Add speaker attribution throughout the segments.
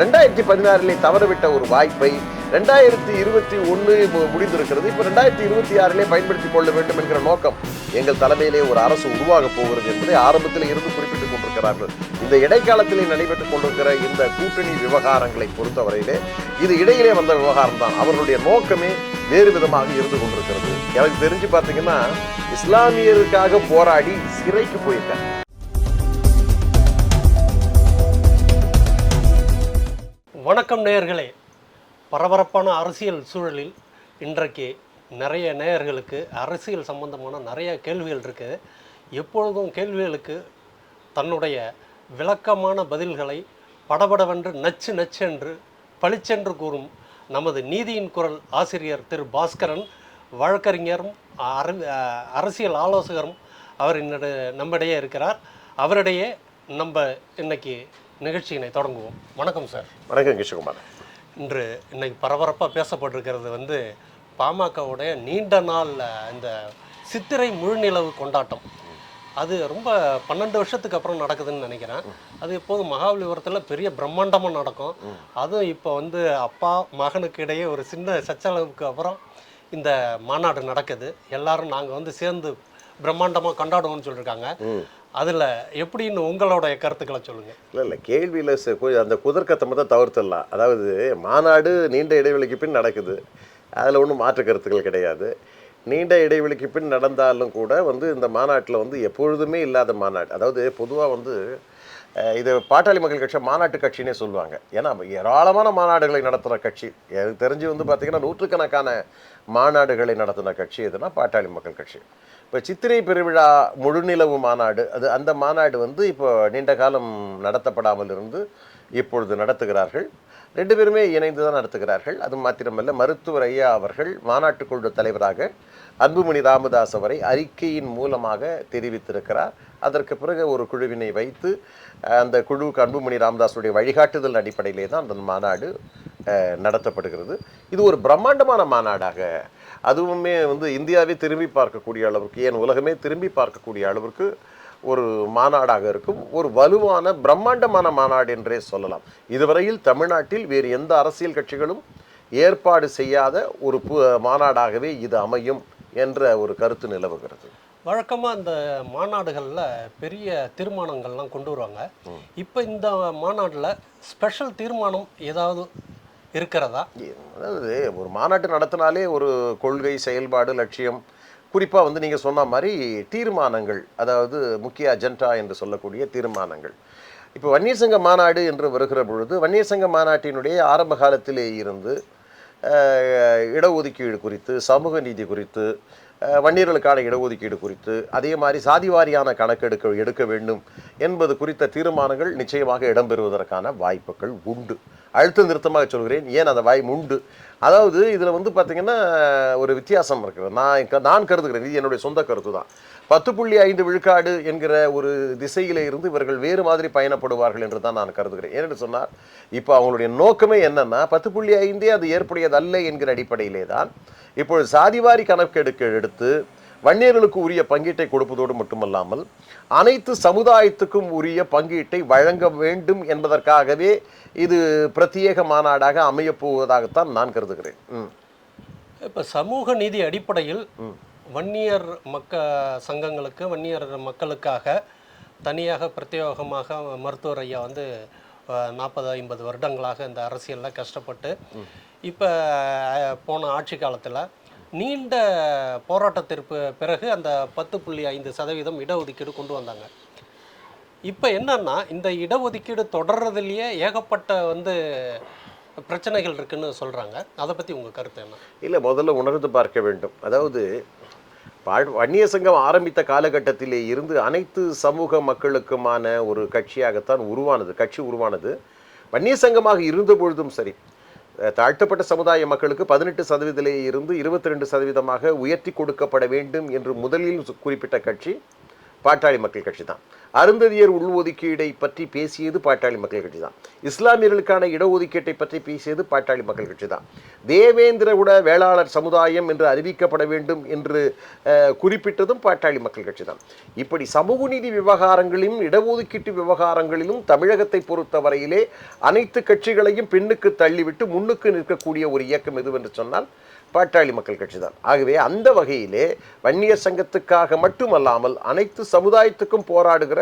Speaker 1: ரெண்டாயிரத்தி பதினாறிலே தவறவிட்ட ஒரு வாய்ப்பை ரெண்டாயிரத்தி இருபத்தி ஒன்று முடிந்திருக்கிறது. இப்போ ரெண்டாயிரத்தி இருபத்தி ஆறிலே பயன்படுத்திக் கொள்ள வேண்டும் என்கிற நோக்கம் எங்கள் தலைமையிலே ஒரு அரசு உருவாக போகிறது என்பதை ஆரம்பத்தில் இருந்து குறிப்பிட்டுக் கொண்டிருக்கிறார்கள். இந்த இடைக்காலத்திலே நடைபெற்றுக் கொண்டிருக்கிற இந்த கூட்டணி விவகாரங்களை பொறுத்தவரையிலே இது இடையிலே வந்த விவகாரம் தான். அவர்களுடைய நோக்கமே வேறு விதமாக இருந்து கொண்டிருக்கிறது. எனக்கு தெரிஞ்சு பார்த்தீங்கன்னா இஸ்லாமியருக்காக போராடி சிறைக்கு போயிருக்காங்க
Speaker 2: வணக்கம் நேயர்களே. பரபரப்பான அரசியல் சூழலில் இன்றைக்கு நிறைய நேயர்களுக்கு அரசியல் சம்பந்தமான நிறைய கேள்விகள் இருக்குது எப்பொழுதும் கேள்விகளுக்கு தன்னுடைய விளக்கமான பதில்களை படபடவென்று நச்சு நச்சென்று பளிச்சென்று கூறும் நமது நீதியின் குரல் ஆசிரியர் திரு பாஸ்கரன் வழக்கறிஞரும் அர- அரசியல் ஆலோசகரும் அவர் இன்னடு நம்மிடையே இருக்கிறார். அவரிடையே நம்ம இன்னைக்கு நிகழ்ச்சியினை தொடங்குவோம். வணக்கம் சார்.
Speaker 1: வணக்கம் கிருஷ்ணகுமார்
Speaker 2: இன்று இன்னைக்கு பரபரப்பாக பேசப்பட்டிருக்கிறது வந்து பாமகவுடைய நீண்ட நாள் இந்த சித்திரை முழுநிலவு கொண்டாட்டம். அது ரொம்ப பன்னெண்டு வருஷத்துக்கு அப்புறம் நடக்குதுன்னு நினைக்கிறேன். அது எப்போதும் மகாபலிபுரத்தில் பெரிய பிரம்மாண்டமாக நடக்கும். அதுவும் இப்போ வந்து அப்பா மகனுக்கு இடையே ஒரு சின்ன சச்சரவுக்கு அப்புறம் இந்த மாநாடு நடக்குது. எல்லாரும் நாங்கள் வந்து சேர்ந்து பிரம்மாண்டமாக கொண்டாடுவோம்னு சொல்லியிருக்காங்க. அதில் எப்படின்னு உங்களுடைய கருத்துக்களை சொல்லுங்கள்
Speaker 1: இல்லை இல்லை கேள்வியில் கு- அந்த குதர்க்கத்தை மட்டும் தவிர்த்துடலாம். அதாவது மாநாடு நீண்ட இடைவெளிக்கு பின் நடக்குது. அதில் ஒன்றும் மாற்று கருத்துக்கள் கிடையாது. நீண்ட இடைவெளிக்கு பின் நடந்தாலும் கூட வந்து இந்த மாநாட்டில் வந்து எப்பொழுதுமே இல்லாத மாநாடு. அதாவது பொதுவாக வந்து இது பாட்டாளி மக்கள் கட்சி மாநாட்டு கட்சினே சொல்லுவாங்க. ஏன்னா ஏராளமான மாநாடுகளை நடத்துகிற கட்சி. எனக்கு தெரிஞ்சு வந்து பார்த்திங்கன்னா நூற்றுக்கணக்கான மாநாடுகளை நடத்தின கட்சி எதுனா பாட்டாளி மக்கள் கட்சி. இப்போ சித்திரை பெருவிழா முழுநிலவு மாநாடு அது அந்த மாநாடு வந்து இப்போ நீண்ட காலம் நடத்தப்படாமல் இருந்து இப்பொழுது நடத்துகிறார்கள். ரெண்டு பேருமே இணைந்து தான் நடத்துகிறார்கள். அது மாத்திரமல்ல மருத்துவர் ஐயா அவர்கள் மாநாட்டுக்குழு தலைவராக அன்புமணி ராமதாஸ் அவரை அறிக்கையின் மூலமாக தெரிவித்திருக்கிறார். அதற்கு பிறகு ஒரு குழுவினை வைத்து அந்த குழுவுக்கு அன்புமணி ராமதாஸுடைய வழிகாட்டுதல் அடிப்படையிலே தான் அந்த மாநாடு நடத்தப்படுகிறது. இது ஒரு பிரம்மாண்டமான மாநாடாக அதுவுமே வந்து இந்தியாவே திரும்பி பார்க்கக்கூடிய அளவுக்கு ஏன் உலகமே திரும்பி பார்க்கக்கூடிய அளவிற்கு ஒரு மாநாடாக இருக்கும். ஒரு வலுவான பிரம்மாண்டமான மாநாடு என்றே சொல்லலாம். இதுவரையில் தமிழ்நாட்டில் வேறு எந்த அரசியல் கட்சிகளும் ஏற்பாடு செய்யாத ஒரு பு- மாநாடாகவே இது அமையும் என்ற ஒரு கருத்து நிலவுகிறது.
Speaker 2: வழக்கமாக இந்த மாநாடுகளில் பெரிய தீர்மானங்கள்லாம் கொண்டு வருவாங்க. இப்போ இந்த மாநாட்டில் ஸ்பெஷல் தீர்மானம் ஏதாவது இருக்கிறதா?
Speaker 1: அதாவது ஒரு மாநாட்டு நடத்தினாலே ஒரு கொள்கை செயல்பாடு லட்சியம். குறிப்பாக வந்து நீங்கள் சொன்ன மாதிரி தீர்மானங்கள் அதாவது முக்கிய அஜெண்டா என்று சொல்லக்கூடிய தீர்மானங்கள். இப்போ வன்னியர் சங்க மாநாடு என்று வருகிற பொழுது வன்னியர் சங்க மாநாட்டினுடைய ஆரம்ப காலத்திலே இருந்து இடஒதுக்கீடு குறித்து சமூக நீதி குறித்து வன்னியர்களுக்கான இடஒதுக்கீடு குறித்து அதே மாதிரி சாதிவாரியான கணக்கெடுக்க எடுக்க வேண்டும் என்பது குறித்த தீர்மானங்கள் நிச்சயமாக இடம்பெறுவதற்கான வாய்ப்புகள் உண்டு. அழுத்த நிறுத்தமாக சொல்கிறேன். ஏன் அந்த வாய் உண்டு? அதாவது இதில் வந்து பார்த்திங்கன்னா ஒரு வித்தியாசம் இருக்குது. நான் க- நான் கருதுகிறேன். இது என்னுடைய சொந்த கருத்து தான் பத்து புள்ளி ஐந்து விழுக்காடு என்கிற ஒரு திசையிலே இருந்து இவர்கள் வேறு மாதிரி பயணப்படுவார்கள் என்று தான் நான் கருதுகிறேன். ஏனென்று சொன்னால் இப்போ அவங்களுடைய நோக்கமே என்னன்னா பத்து புள்ளி ஐந்தே அது ஏற்புடையதல்ல என்கிற அடிப்படையிலே தான் இப்பொழுது சாதிவாரி கணக்கெடுக்க எடுத்து வன்னியர்களுக்கு உரிய பங்கீட்டை கொடுப்பதோடு மட்டுமல்லாமல் அனைத்து சமுதாயத்துக்கும் உரிய பங்கீட்டை வழங்க வேண்டும் என்பதற்காகவே இது பிரத்யேக மாநாடாக அமையப் போவதாகத்தான் நான் கருதுகிறேன்.
Speaker 2: இப்போ சமூக நீதி அடிப்படையில் வன்னியர் மக்க சங்கங்களுக்கு வன்னியர் மக்களுக்காக தனியாக பிரத்யேகமாக மருத்துவர் ஐயா வந்து நாற்பது ஐம்பது வருடங்களாக இந்த அரசியலில் கஷ்டப்பட்டு இப்போ போன ஆட்சி காலத்தில் நீண்ட போராட்டத்திற்கு பிறகு அந்த பத்து புள்ளி ஐந்து சதவீதம் இடஒதுக்கீடு கொண்டு வந்தாங்க. இப்போ என்னன்னா இந்த இடஒதுக்கீடு தொடர்றதுலேயே ஏகப்பட்ட வந்து பிரச்சனைகள் இருக்குன்னு சொல்கிறாங்க அதை பற்றி உங்கள் கருத்து என்ன?
Speaker 1: இல்லை முதல்ல உணர்ந்து பார்க்க வேண்டும். அதாவது வன்னிய சங்கம் ஆரம்பித்த காலகட்டத்திலே இருந்து அனைத்து சமூக மக்களுக்குமான ஒரு கட்சியாகத்தான் உருவானது கட்சி உருவானது. வன்னிய சங்கமாக இருந்த பொழுதும் சரி தாழ்த்தப்பட்ட சமுதாய மக்களுக்கு பதினெட்டு சதவீதத்திலே இருந்து இருபத்தி ரெண்டு சதவீதமாக உயர்த்தி கொடுக்கப்பட வேண்டும் என்று முதலில் குறிப்பிட்ட கட்சி பாட்டாளி மக்கள் கட்சி தான். அருந்ததியர் உள்ஒதுக்கீடை பற்றி பேசியது பாட்டாளி மக்கள் கட்சி தான். இஸ்லாமியர்களுக்கான இடஒதுக்கீட்டை பற்றி பேசியது பாட்டாளி மக்கள் கட்சி தான். தேவேந்திரகுட வேளாளர் சமுதாயம் என்று அறிவிக்கப்பட வேண்டும் என்று குறிப்பிட்டதும் பாட்டாளி மக்கள் கட்சி தான். இப்படி சமூக நீதி விவகாரங்களிலும் இடஒதுக்கீட்டு விவகாரங்களிலும் தமிழகத்தை பொறுத்தவரையிலே அனைத்து கட்சிகளையும் பின்னுக்கு தள்ளிவிட்டு முன்னுக்கு நிற்கக்கூடிய ஒரு இயக்கம் எதுவென்று சொன்னால் பாட்டாளி மக்கள் கட்சி தான் ஆகவே அந்த வகையிலே வன்னியர் சங்கத்துக்காக மட்டுமல்லாமல் அனைத்து சமுதாயத்துக்கும் போராடுகிற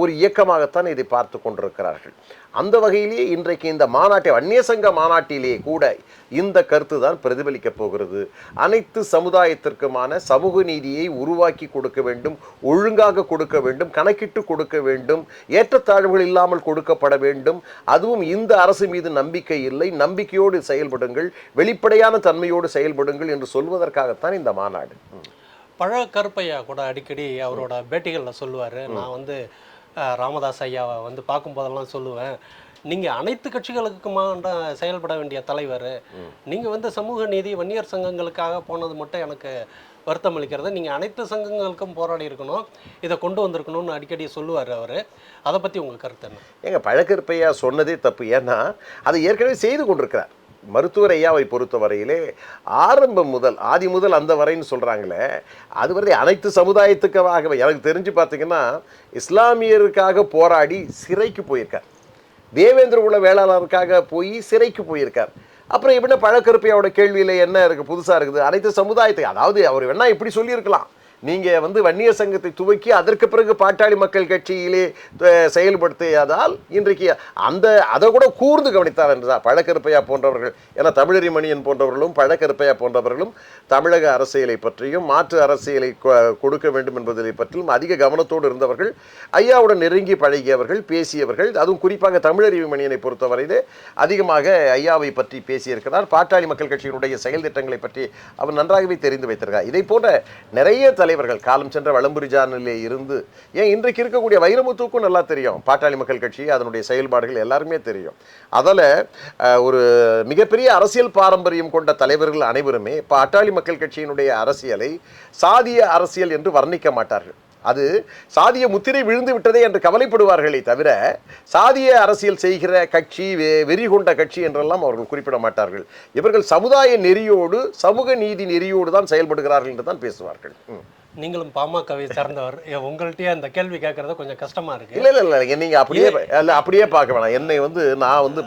Speaker 1: ஒரு இயக்கமாகத்தான் இதை பார்த்து கொண்டிருக்கிறார்கள். அந்த வகையிலேயே இன்றைக்கு இந்த மாநாட்டை அந்நியசங்க சங்க கூட இந்த கருத்து தான் பிரதிபலிக்கப் போகிறது. அனைத்து சமுதாயத்திற்குமான சமூக நீதியை உருவாக்கி கொடுக்க வேண்டும் ஒழுங்காக கொடுக்க வேண்டும் கணக்கிட்டு கொடுக்க வேண்டும் ஏற்றத்தாழ்வுகள் இல்லாமல் கொடுக்கப்பட வேண்டும். அதுவும் இந்த அரசு மீது நம்பிக்கை இல்லை. நம்பிக்கையோடு செயல்படுங்கள் வெளிப்படையான தன்மையோடு செயல்படுங்கள் என்று சொல்வதற்காகத்தான் இந்த மாநாடு.
Speaker 2: பழ கருப்பையா கூட அடிக்கடி அவரோட பேட்டிகளில் சொல்லுவார். நான் வந்து ராமதாஸ் ஐயாவை வந்து பார்க்கும்போதெல்லாம் சொல்லுவேன் நீங்கள் அனைத்து கட்சிகளுக்குமான செயல்பட வேண்டிய தலைவர். நீங்கள் வந்து சமூக நீதி வன்னியர் சங்கங்களுக்காக போனது மட்டும் எனக்கு வருத்தம் அளிக்கிறது. நீங்கள் அனைத்து சங்கங்களுக்கும் போராடி இருக்கணும் இதை கொண்டு வந்திருக்கணும்னு அடிக்கடி சொல்லுவார் அவர். அதை பற்றி உங்கள் கருத்து என்ன?
Speaker 1: ஏங்க பழக்கருப்பையா சொன்னதே தப்பு. ஏன்னா அதை ஏற்கனவே செய்து கொண்டிருக்கிறார். மருத்துவர் ஐயாவை பொறுத்தவரையிலே ஆரம்பம் முதல் ஆதி முதல் அந்த வரைன்னு சொல்கிறாங்களே அது வரை அனைத்து சமுதாயத்துக்காகவே எனக்கு தெரிஞ்சு பார்த்தீங்கன்னா இஸ்லாமியருக்காக போராடி சிறைக்கு போயிருக்கார். தேவேந்திர குல வேளாளருக்காக போய் சிறைக்கு போயிருக்கார். அப்புறம் எப்படின்னா பழக்கருப்பையோட கேள்வியில் என்ன இருக்குது புதுசாக இருக்குது? அனைத்து சமுதாயத்தை அதாவது அவர் வேணா இப்படி சொல்லியிருக்கலாம். நீங்கள் வந்து வன்னியர் சங்கத்தை துவக்கி அதற்கு பிறகு பாட்டாளி மக்கள் கட்சியிலே செயல்படுத்தியதால் இன்றைக்கு அந்த அதை கூட கூர்ந்து கவனித்தார் என்றுதான் பழக்கருப்பையா போன்றவர்கள் ஏன்னா தமிழறி மணியன் போன்றவர்களும் பழக்கருப்பையா போன்றவர்களும் தமிழக அரசியலை பற்றியும் மாற்று அரசியலை கொடுக்க வேண்டும் என்பதை பற்றியும் அதிக கவனத்தோடு இருந்தவர்கள் ஐயாவுடன் நெருங்கி பழகியவர்கள் பேசியவர்கள் அதுவும் குறிப்பாக தமிழறிவு மணியனை பொறுத்தவரையிலே அதிகமாக ஐயாவை பற்றி பேசியிருக்கிறார். பாட்டாளி மக்கள் கட்சியினுடைய செயல் திட்டங்களை பற்றி அவர் நன்றாகவே தெரிந்து வைத்திருக்கிறார். இதை போன்ற நிறைய தலை தலைவர்கள் காலம் சென்ற வளம்புரிஜானிலே இருந்து ஏன் இன்றைக்கு இருக்கக்கூடிய வைரமுத்துக்கும் நல்லா தெரியும். பாட்டாளி மக்கள் கட்சி அதனுடைய செயல்பாடுகள் எல்லாருமே தெரியும். அதில் ஒரு மிகப்பெரிய அரசியல் பாரம்பரியம் கொண்ட தலைவர்கள் அனைவருமே பாட்டாளி மக்கள் கட்சியினுடைய அரசியலை சாதிய அரசியல் என்று வர்ணிக்க மாட்டார்கள். அது சாதிய முத்திரை விழுந்து விட்டதே என்று கவலைப்படுவார்களே தவிர சாதிய அரசியல் செய்கிற கட்சி வெறி கொண்ட கட்சி என்றெல்லாம் அவர்கள் குறிப்பிட மாட்டார்கள். இவர்கள் சமுதாய நெறியோடு சமூக நீதி நெறியோடு தான் செயல்படுகிறார்கள் என்று தான் பேசுவார்கள். ம்.
Speaker 2: நீங்களும் பாமகவை சார்ந்தவர். ஏ, உங்கள்ட்டயே அந்த கேள்வி கேட்கறது கொஞ்சம் கஷ்டமாக இருக்குது
Speaker 1: இல்ல இல்ல இல்ல நீங்க அப்படியே இல்ல அப்படியே பார்க்க வேணாம். என்னை வந்து நான் வந்து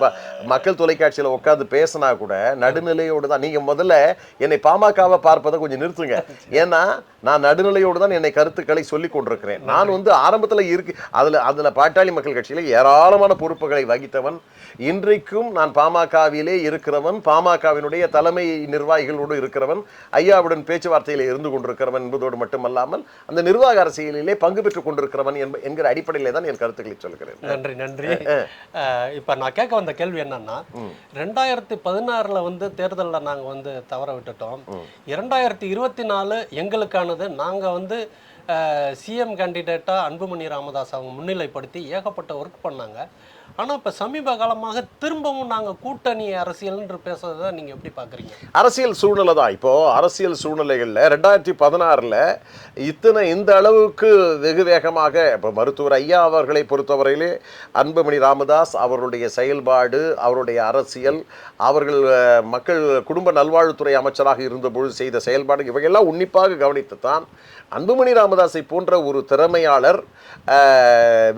Speaker 1: மக்கள் தொலைக்காட்சியில உட்காந்து பேசினா கூட நடுநிலையோடு தான் நீங்க முதல்ல என்னை பாமகவை பார்ப்பதை கொஞ்சம் நிறுத்துங்க. ஏன்னா நான் நடுநிலையோடு தான் என்னை கருத்துக்களை சொல்லி கொண்டிருக்கிறேன். நான் வந்து ஆரம்பத்துல இருக்கு அதுல அதுல பாட்டாளி மக்கள் கட்சியில ஏராளமான பொறுப்புகளை வகித்தவன். இன்றைக்கும் நான் பாமகவிலே இருக்கிறவன் பாமகவினுடைய தலைமை நிர்வாகிகளோடு இருக்கிறவன் ஐயாவுடன் பேச்சுவார்த்தையில் இருந்து கொண்டிருக்கிறவன் என்பதோடு மட்டுமல்லாமல் அந்த நிர்வாக அரசியலிலே பங்கு பெற்றுக் கொண்டிருக்கிறவன் என்கிற அடிப்படையிலே தான் என் கருத்துக்களை சொல்கிறேன்.
Speaker 2: நன்றி நன்றி. இப்ப நான் கேட்க வந்த கேள்வி என்னன்னா ரெண்டாயிரத்தி பதினாறுல வந்து தேர்தல்ல நாங்க வந்து தவற விட்டுட்டோம். இரண்டாயிரத்தி இருபத்தி நாலு எங்களுக்கானது நாங்க வந்து சிஎம் கேண்டிடேட்டா அன்புமணி ராமதாஸ் அவங்க முன்னிலைப்படுத்தி ஏகப்பட்ட ஒர்க் பண்ணாங்க. ஆனால் இப்போ சமீப காலமாக திரும்பவும் நாங்கள் கூட்டணி அரசியல்ன்ற பேசுறதை நீங்கள் எப்படி பார்க்குறீங்க
Speaker 1: அரசியல் சூழ்நிலை தான். இப்போது அரசியல் சூழ்நிலைகளில் ரெண்டாயிரத்தி பதினாறில் இத்தனை இந்த அளவுக்கு வெகு வேகமாக இப்போ மருத்துவர் ஐயா அவர்களை பொறுத்தவரையிலே அன்புமணி ராமதாஸ் அவருடைய செயல்பாடு அவருடைய அரசியல் அவர்கள் மக்கள் குடும்ப நல்வாழ்வுத்துறை அமைச்சராக இருந்தபொழுது செய்த செயல்பாடு இவையெல்லாம் உன்னிப்பாக கவனித்து தான் அன்புமணி ராமதாஸை போன்ற ஒரு திறமையாளர்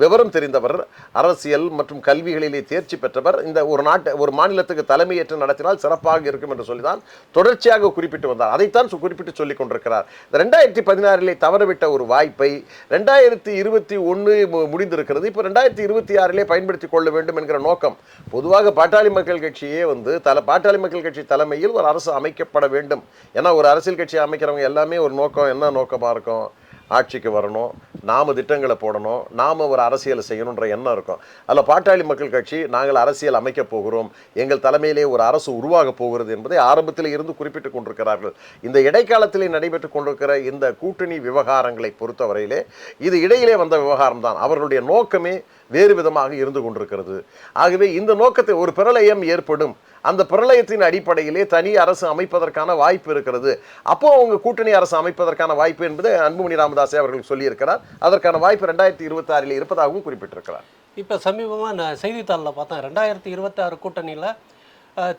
Speaker 1: விவரம் தெரிந்தவர் அரசியல் மற்றும் கல்விகளிலே தேர்ச்சி பெற்றவர் இந்த ஒரு நாட்டு ஒரு மாநிலத்துக்கு தலைமையேற்று நடத்தினால் சிறப்பாக இருக்கும் என்று சொல்லிதான் தொடர்ச்சியாக குறிப்பிட்டு வந்தார். அதைத்தான் சு- குறிப்பிட்டு சொல்லிக் கொண்டிருக்கிறார். ரெண்டாயிரத்தி பதினாறிலே தவறவிட்ட ஒரு வாய்ப்பை ரெண்டாயிரத்தி இருபத்தி ஒன்று முடிந்திருக்கிறது. இப்போ ரெண்டாயிரத்தி இருபத்தி ஆறிலே பயன்படுத்திக் கொள்ள வேண்டும் என்கிற நோக்கம். பொதுவாக பாட்டாளி மக்கள் கட்சியே வந்து தல பாட்டாளி மக்கள் கட்சி தலைமையில் ஒரு அரசு அமைக்கப்பட வேண்டும். ஏன்னா ஒரு அரசியல் கட்சி அமைக்கிறவங்க எல்லாமே ஒரு நோக்கம் என்ன நோக்கமாக இருக்கும்? ஆட்சிக்கு வரணும் நாம் திட்டங்களை போடணும் நாம ஒரு அரசியலை செய்யணுன்ற எண்ணம் இருக்கும். அதில் பாட்டாளி மக்கள் கட்சி நாங்கள் அரசியல் அமைக்கப் போகிறோம் எங்கள் தலைமையிலே ஒரு அரசு உருவாக போகிறது என்பதை ஆரம்பத்தில் இருந்து குறிப்பிட்டு கொண்டிருக்கிறார்கள். இந்த இடைக்காலத்திலே நடைபெற்று கொண்டிருக்கிற இந்த கூட்டணி விவகாரங்களை பொறுத்தவரையிலே இது இடையிலே வந்த விவகாரம் தான் அவர்களுடைய நோக்கமே வேறு விதமாக இருந்து கொண்டிருக்கிறது. ஆகவே இந்த நோக்கத்தை ஒரு பிரளயம் ஏற்படும். அந்த பிரளயத்தின் அடிப்படையிலே தனி அரசு அமைப்பதற்கான வாய்ப்பு இருக்கிறது. அப்போ அவங்க கூட்டணி அரசு அமைப்பதற்கான வாய்ப்பு என்பது அன்புமணி ராமதாசே அவர்கள் சொல்லியிருக்கிறார். அதற்கான வாய்ப்பு ரெண்டாயிரத்தி இருபத்தி ஆறில் இருப்பதாகவும் குறிப்பிட்டிருக்கிறார்.
Speaker 2: இப்போ சமீபமாக நான் செய்தித்தாளில் பார்த்தேன். ரெண்டாயிரத்தி இருபத்தாறு கூட்டணியில்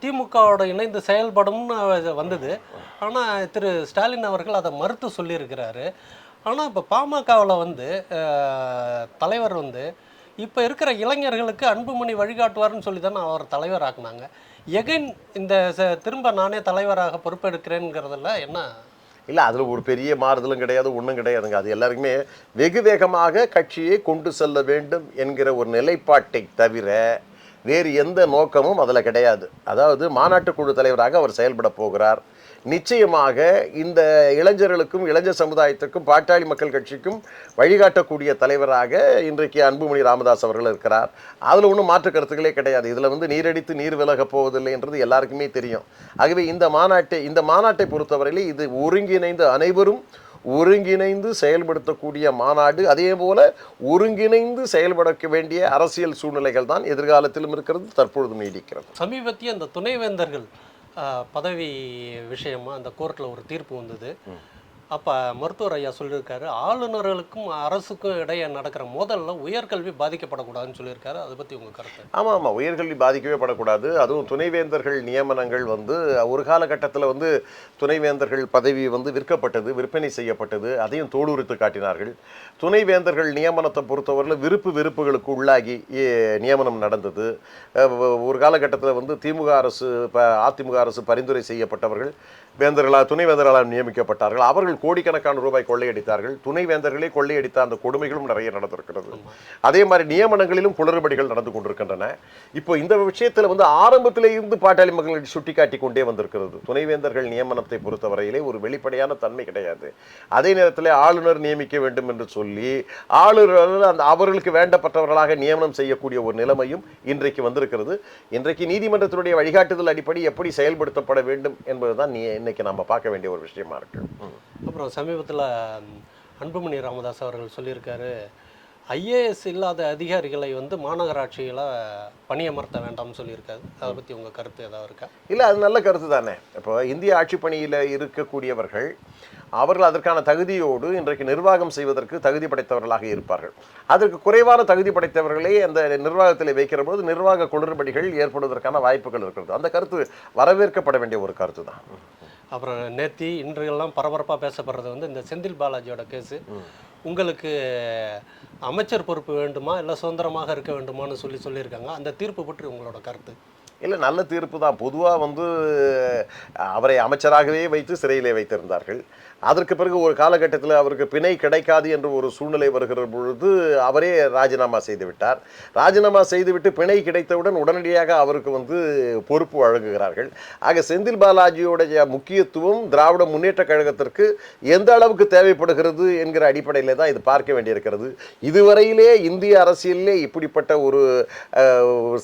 Speaker 2: திமுகவோட இணைந்து செயல்படும்னு வந்தது. ஆனால் திரு ஸ்டாலின் அவர்கள் அதை மறுத்து சொல்லியிருக்கிறாரு. ஆனால் இப்போ பாமகவில் வந்து தலைவர் வந்து இப்போ இருக்கிற இளைஞர்களுக்கு அன்புமணி வழிகாட்டுவார்னு சொல்லி தானே அவர் தலைவர் ஆக்குனாங்க. எகைன் இந்த ச- திரும்ப நானே தலைவராக பொறுப்பெடுக்கிறேங்கிறதுல என்ன?
Speaker 1: இல்லை அதில் ஒரு பெரிய மாறுதலும் கிடையாது ஒன்றும் கிடையாதுங்க. அது எல்லாருக்குமே வெகு வேகமாக கட்சியை கொண்டு செல்ல வேண்டும் என்கிற ஒரு நிலைப்பாட்டை தவிர வேறு எந்த நோக்கமும் அதில் கிடையாது. அதாவது மாநாட்டு குழு தலைவராக அவர் செயல்பட போகிறார். நிச்சயமாக இந்த இளைஞர்களுக்கும் இளைஞர் சமுதாயத்திற்கும் பாட்டாளி மக்கள் கட்சிக்கும் வழிகாட்டக்கூடிய தலைவராக இன்றைக்கு அன்புமணி ராமதாஸ் அவர்கள் இருக்கிறார். அதில் ஒன்றும் மாற்று கருத்துக்களே கிடையாது. இதில் வந்து நீரடித்து நீர் விலகப் போவதில்லை என்றது எல்லாருக்குமே தெரியும். ஆகவே இந்த மாநாட்டை இந்த மாநாட்டை பொறுத்தவரையிலே இது ஒருங்கிணைந்து அனைவரும் ஒருங்கிணைந்து செயல்படுத்தக்கூடிய மாநாடு. அதே போல ஒருங்கிணைந்து செயல்பட வேண்டிய அரசியல் சூழ்நிலைகள் தான் எதிர்காலத்திலும் இருக்கிறது தற்பொழுதும் நீடிக்கிறது.
Speaker 2: சமீபத்திய அந்த துணைவேந்தர்கள் பதவி விஷயமா அந்த கோர்ட்டில் ஒரு தீர்ப்பு வந்தது. அப்போ மருத்துவர் ஐயா சொல்லியிருக்காரு ஆளுநர்களுக்கும் அரசுக்கும் இடையே நடக்கிற முதல்ல உயர்கல்வி பாதிக்கப்படக்கூடாதுன்னு சொல்லியிருக்காரு. அதை பற்றி உங்கள் கருத்து?
Speaker 1: ஆமாம் ஆமாம் உயர்கல்வி பாதிக்கவே படக்கூடாது. அதுவும் துணைவேந்தர்கள் நியமனங்கள் வந்து ஒரு காலகட்டத்தில் வந்து துணைவேந்தர்கள் பதவி வந்து விற்கப்பட்டது விற்பனை செய்யப்பட்டது. அதையும் தோலுரித்து காட்டினார்கள். துணைவேந்தர்கள் நியமனத்தை பொறுத்தவரையில் விருப்பு வெறுப்புகளுக்கு உள்ளாகி நியமனம் நடந்தது. ஒரு காலகட்டத்தில் வந்து திமுக அரசு அதிமுக அரசு பரிந்துரை செய்யப்பட்டவர்கள் வேந்தர்களா துணைவேந்தர்களால் நியமிக்கப்பட்டார்கள். அவர்கள் கோடிக்கணக்கான ரூபாய் கொள்ளையடித்தார்கள். துணைவேந்தர்களே கொள்ளையடித்த அந்த கொடுமைகளும் நிறைய நடந்திருக்கிறது. அதே மாதிரி நியமனங்களிலும் குளறுபடிகள் நடந்து கொண்டிருக்கின்றன. இப்போ இந்த விஷயத்தில் வந்து ஆரம்பத்திலே இருந்து பாட்டாளி மக்கள் சுட்டிக்காட்டி கொண்டே வந்திருக்கிறது. துணைவேந்தர்கள் நியமனத்தை பொறுத்தவரையிலே ஒரு வெளிப்படையான தன்மை கிடையாது. அதே நேரத்தில் ஆளுநர் நியமிக்க வேண்டும் என்று சொல்லி ஆளுநர் அந்த அவர்களுக்கு வேண்டப்பட்டவர்களாக நியமனம் செய்யக்கூடிய ஒரு நிலைமையும் இன்றைக்கு வந்திருக்கிறது. இன்றைக்கு நீதிமன்றத்தினுடைய வழிகாட்டுதல் அடிப்படை எப்படி செயல்படுத்தப்பட வேண்டும் என்பதுதான் நீ இன்னைக்கு நம்ம பார்க்க வேண்டிய ஒரு விஷயமா இருக்கு.
Speaker 2: அப்புறம் சமீபத்தில் அன்புமணி ராமதாஸ் அவர்கள் சொல்லியிருக்காரு ஐஏஎஸ் இல்லாத அதிகாரிகளை வந்து மாநகராட்சியில் பணியமர்த்த வேண்டாம்னு சொல்லியிருக்காரு. அதை பற்றி உங்கள் கருத்து ஏதாவது இருக்கா?
Speaker 1: இல்லை அது நல்ல கருத்து தானே. இப்போ இந்திய ஆட்சி பணியில் இருக்கக்கூடியவர்கள் அவர்கள் அதற்கான தகுதியோடு இன்றைக்கு நிர்வாகம் செய்வதற்கு தகுதி படைத்தவர்களாக இருப்பார்கள். அதற்கு குறைவான தகுதி படைத்தவர்களை அந்த நிர்வாகத்தில் வைக்கிற போது நிர்வாக குளறுபடிகள் ஏற்படுவதற்கான வாய்ப்புகள் இருக்கிறது. அந்த கருத்து வரவேற்கப்பட வேண்டிய ஒரு கருத்து தான்.
Speaker 2: அப்புறம் நேத்தி இன்றையெல்லாம் பரபரப்பாக பேசப்படுறது வந்து இந்த செந்தில் பாலாஜியோட கேஸு. உங்களுக்கு அமைச்சர் பொறுப்பு வேண்டுமா? இல்லை சுதந்திரமாக இருக்க வேண்டுமான்னு சொல்லி சொல்லியிருக்காங்க. அந்த தீர்ப்பு பற்றி உங்களோட கருத்து?
Speaker 1: இல்லை நல்ல தீர்ப்பு தான். பொதுவாக வந்து அவரை அமைச்சராகவே வைத்து சிறையிலே வைத்திருந்தார்கள். அதற்கு பிறகு ஒரு காலகட்டத்தில் அவருக்கு பிணை கிடைக்காது என்ற ஒரு சூழ்நிலை வருகிற பொழுது அவரே ராஜினாமா செய்துவிட்டார். ராஜினாமா செய்துவிட்டு பிணை கிடைத்தவுடன் உடனடியாக அவருக்கு வந்து பொறுப்பு வழங்குகிறார்கள். ஆக செந்தில் பாலாஜியோடைய முக்கியத்துவம் திராவிட முன்னேற்ற கழகத்திற்கு எந்த அளவுக்கு தேவைப்படுகிறது என்கிற அடிப்படையில் தான் இது பார்க்க வேண்டியிருக்கிறது. இதுவரையிலே இந்திய அரசியலிலே இப்படிப்பட்ட ஒரு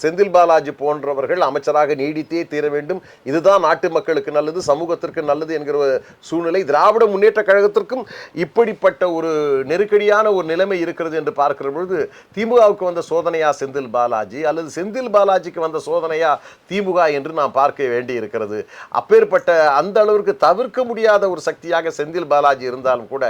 Speaker 1: செந்தில் பாலாஜி போன்றவர்கள் அமைச்சராக நீடித்தே தீர வேண்டும். இதுதான் நாட்டு மக்களுக்கு நல்லது சமூகத்திற்கு நல்லது என்கிற ஒரு சூழ்நிலை. திராவிட முன்னேற்ற கழகத்திற்கும் இப்படிப்பட்ட ஒரு நெருக்கடியான ஒரு நிலைமை இருக்கிறது என்று பார்க்கிற பொழுது திமுகவுக்கு வந்த சோதனையா செந்தில் பாலாஜி? அல்லது செந்தில் பாலாஜிக்கு வந்த சோதனையா திமுக என்று நாம் பார்க்க வேண்டி இருக்கிறது அப்பேற்பட்ட அந்த அளவிற்கு தவிர்க்க முடியாத ஒரு சக்தியாக செந்தில் பாலாஜி இருந்தாலும் கூட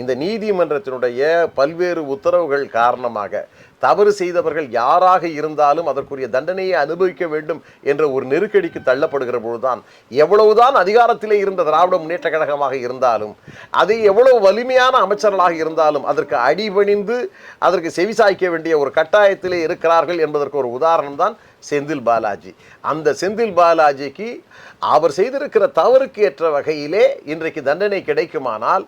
Speaker 1: இந்த நீதிமன்றத்தினுடைய பல்வேறு உத்தரவுகள் காரணமாக தவறு செய்தவர்கள் யாராக இருந்தாலும் அதற்குரிய தண்டனையை அனுபவிக்க வேண்டும் என்ற ஒரு நெருக்கடிக்கு தள்ளப்படுகிற பொழுதுதான் எவ்வளவுதான் அதிகாரத்திலே இருந்த திராவிட முன்னேற்ற கழகமாக இருந்தாலும் அது எவ்வளவு வலிமையான அமைச்சர்களாக இருந்தாலும் அதற்கு அடிபணிந்து அதற்கு செவிசாய்க்க வேண்டிய ஒரு கட்டாயத்திலே இருக்கிறார்கள் என்பதற்கு ஒரு உதாரணம் தான் செந்தில் பாலாஜி. அந்த செந்தில் பாலாஜிக்கு அவர் செய்திருக்கிற தவறுக்கு ஏற்ற வகையிலே இன்றைக்கு தண்டனை கிடைக்குமானால்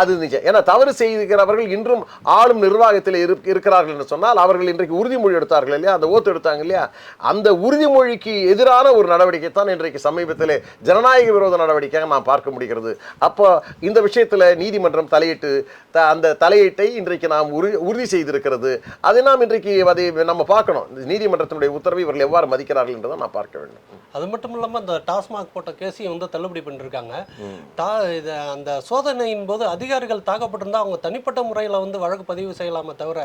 Speaker 1: அது நிஜம். ஏன்னா தவறு செய்கிறவர்கள் இன்றும் ஆளும் நிர்வாகத்தில் இரு இருக்கிறார்கள் என்று சொன்னால் அவர்கள் இன்றைக்கு உறுதிமொழி எடுத்தார்கள் இல்லையா? அந்த ஓத்து எடுத்தாங்க இல்லையா? அந்த உறுதிமொழிக்கு எதிரான ஒரு நடவடிக்கை தான் இன்றைக்கு சமீபத்தில் ஜனநாயக விரோத நடவடிக்கையாக நாம் பார்க்க முடிகிறது. அப்போ இந்த விஷயத்தில் நீதிமன்றம் தலையிட்டு த அந்த தலையீட்டை இன்றைக்கு நாம் உறு உறுதி செய்திருக்கிறது. அதை நாம் இன்றைக்கு அதை நம்ம பார்க்கணும். நீதிமன்றத்தினுடைய உத்தரவை இவர்கள் எவ்வாறு மதிக்கிறார்கள் என்றதை நான் பார்க்க வேண்டும்.
Speaker 2: அது மட்டும் இல்லாமல் அந்த டாஸ்மாக் போட்ட கேஸையும் வந்து தள்ளுபடி பண்ணிருக்காங்க. டா இது அந்த சோதனையின் போது அதிக அதிகாரிகள் தாக்கப்பட்டிருந்தா அவங்க தனிப்பட்ட முறையில் வந்து வழக்கு பதிவு செய்யலாமே தவிர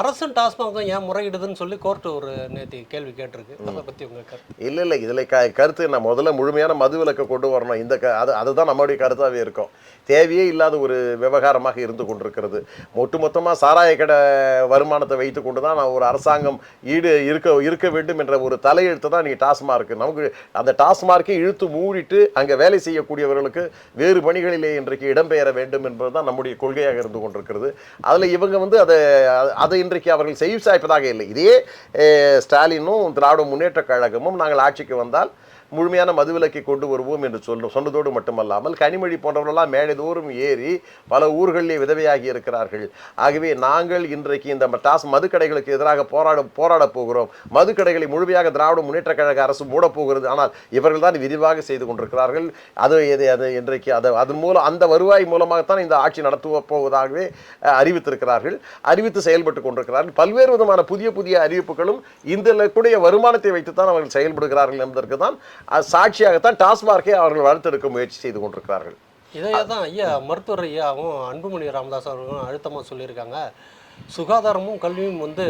Speaker 2: அரசும் டாஸ்மாகும் ஏன் முறையிடுதுன்னு சொல்லி கோர்ட்டு ஒரு நேற்று கேள்வி கேட்டிருக்கு. அதை பற்றி உங்க கருத்து?
Speaker 1: இல்லை இல்லை இதில் க கருத்து நான் முதல்ல முழுமையான மதுவிலக்கை கொண்டு வரணும். இந்த க அது அதுதான் நம்மளுடைய கருத்தாகவே இருக்கும். தேவையே இல்லாத ஒரு விவகாரமாக இருந்து கொண்டிருக்கிறது. ஒட்டுமொத்தமாக சாராய கடை வருமானத்தை வைத்து கொண்டு தான் நான் ஒரு அரசாங்கம் ஈடு இருக்க இருக்க வேண்டும் என்ற ஒரு தலையெழுத்து தான் நீங்கள் டாஸ்மார்க். நமக்கு அந்த டாஸ்மார்க்கை இழுத்து மூடிட்டு அங்கே வேலை செய்யக்கூடியவர்களுக்கு வேறு பணிகளிலே இன்றைக்கு இடம்பெயர வேண்டும். என்பது தான் நம்முடைய கொள்கையாக இருந்து கொண்டிருக்கிறது. அதில் இவங்க வந்து அதை அதை இன்றைக்கு அவர்கள் செய்து சாய்ப்பதாக இல்லை. இதே ஸ்டாலினும் திராவிட முன்னேற்ற கழகமும் நாங்கள் ஆட்சிக்கு வந்தால் முழுமையான மதுவிலக்கை கொண்டு வருவோம் என்று சொல் சொன்னதோடு மட்டுமல்லாமல் கனிமொழி போன்றவர்களெல்லாம் மேடைதோறும் ஏறி பல ஊர்களிலே விதவையாகி இருக்கிறார்கள். ஆகவே நாங்கள் இன்றைக்கு இந்த டாஸ் மதுக்கடைகளுக்கு எதிராக போராட போராடப் போகிறோம். மதுக்கடைகளை முழுமையாக திராவிட முன்னேற்ற கழக அரசு மூடப்போகிறது. ஆனால் இவர்கள் தான் விரிவாக செய்து கொண்டிருக்கிறார்கள். அது எது அது இன்றைக்கு அது அதன் மூலம் அந்த வருவாய் மூலமாகத்தான் இந்த ஆட்சி நடத்துவ போவதாகவே அறிவித்திருக்கிறார்கள். அறிவித்து செயல்பட்டு கொண்டிருக்கிறார்கள். பல்வேறு விதமான புதிய புதிய அறிவிப்புகளும் இந்த கூடிய வருமானத்தை வைத்து தான் அவர்கள் செயல்படுகிறார்கள் என்பதற்கு தான் சாட்சியாகத்தான் டாஸ்மார்க்கை அவர்கள் வளர்த்தெடுக்க முயற்சி செய்து கொண்டிருக்கிறார்கள்.
Speaker 2: இதையே தான் ஐயா மருத்துவர் ஐயாவும் அன்புமணி ராமதாஸ் அவர்களும் அழுத்தமாக சொல்லியிருக்காங்க. சுகாதாரமும் கல்வியும் வந்து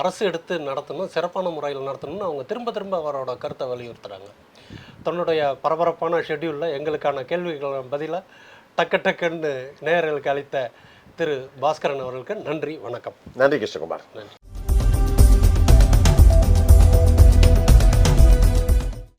Speaker 2: அரசு எடுத்து நடத்தணும் சிறப்பான முறையில் நடத்தணும்னு அவங்க திரும்ப திரும்ப அவரோட கருத்தை வலியுறுத்துறாங்க. தன்னுடைய பரபரப்பான ஷெட்யூலில் எங்களுக்கான கேள்விகள் பதிலாக டக்கு டக்குன்னு நேயர்களுக்கு அளித்த திரு பாஸ்கரன் அவர்களுக்கு நன்றி வணக்கம்.
Speaker 1: நன்றி கிருஷ்ணகுமார்.
Speaker 2: நன்றி.